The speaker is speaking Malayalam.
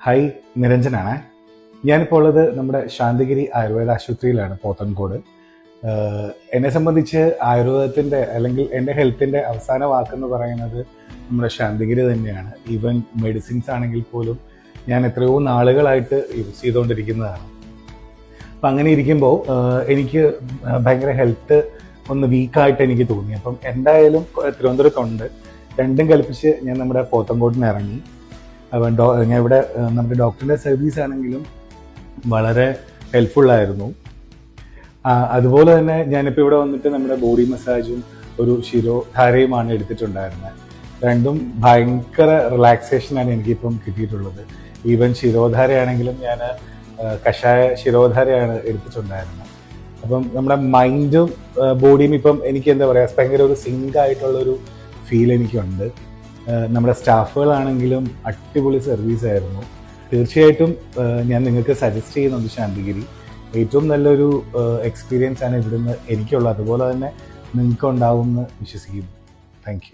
ഹായ് നിരഞ്ജനാണ്. ഞാനിപ്പോൾ ഉള്ളത് നമ്മുടെ ശാന്തിഗിരി ആയുർവേദ ആശുപത്രിയിലാണ് പോത്തൻകോട്. എന്നെ സംബന്ധിച്ച് ആയുർവേദത്തിന്റെ അല്ലെങ്കിൽ എന്റെ ഹെൽത്തിന്റെ അവസാന വാക്കെന്ന് പറയുന്നത് നമ്മുടെ ശാന്തിഗിരി തന്നെയാണ്. ഈവൻ മെഡിസിൻസ് ആണെങ്കിൽ പോലും ഞാൻ എത്രയോ നാളുകളായിട്ട് യൂസ് ചെയ്തുകൊണ്ടിരിക്കുന്നതാണ് അപ്പം അങ്ങനെ ഇരിക്കുമ്പോൾ എനിക്ക് ഭയങ്കര ഹെൽത്ത് ഒന്ന് വീക്കായിട്ട് എനിക്ക് തോന്നി. അപ്പം എന്തായാലും തിരുവനന്തപുരത്തുണ്ട്. രണ്ടും കൽപ്പിച്ച് ഞാൻ നമ്മുടെ പോത്തൻകോട്ടിന് ഇറങ്ങി. ഇവിടെ നമ്മുടെ ഡോക്ടറിന്റെ സർവീസ് ആണെങ്കിലും വളരെ ഹെൽപ്ഫുള്ളായിരുന്നു അതുപോലെ തന്നെ ഞാനിപ്പോൾ ഇവിടെ വന്നിട്ട് നമ്മുടെ ബോഡി മസാജും ഒരു ശിരോ ധാരയുമാണ് എടുത്തിട്ടുണ്ടായിരുന്നത് രണ്ടും ഭയങ്കര റിലാക്സേഷനാണ് എനിക്കിപ്പം കിട്ടിയിട്ടുള്ളത്. ഈവൻ ശിരോധാരയാണെങ്കിലും ഞാൻ കഷായ ശിരോധാരയാണ് എടുത്തിട്ടുണ്ടായിരുന്നത് അപ്പം നമ്മുടെ മൈൻഡും ബോഡിയും ഇപ്പം എനിക്ക് എന്താ പറയുക ഭയങ്കര ഒരു സിങ്ക് ആയിട്ടുള്ളൊരു ഫീൽ എനിക്കുണ്ട്. നമ്മുടെ സ്റ്റാഫുകളാണെങ്കിലും അടിപൊളി സർവീസ് ആയിരുന്നു. തീർച്ചയായിട്ടും ഞാൻ നിങ്ങൾക്ക് സജസ്റ്റ് ചെയ്യുന്നുണ്ട് ശാന്തിഗിരി. ഏറ്റവും നല്ലൊരു എക്സ്പീരിയൻസ് ആണ് ഇവിടുന്ന് എനിക്കുള്ളത്. അതുപോലെ തന്നെ നിങ്ങൾക്ക് ഉണ്ടാവും എന്ന് വിശ്വസിക്കുന്നു താങ്ക്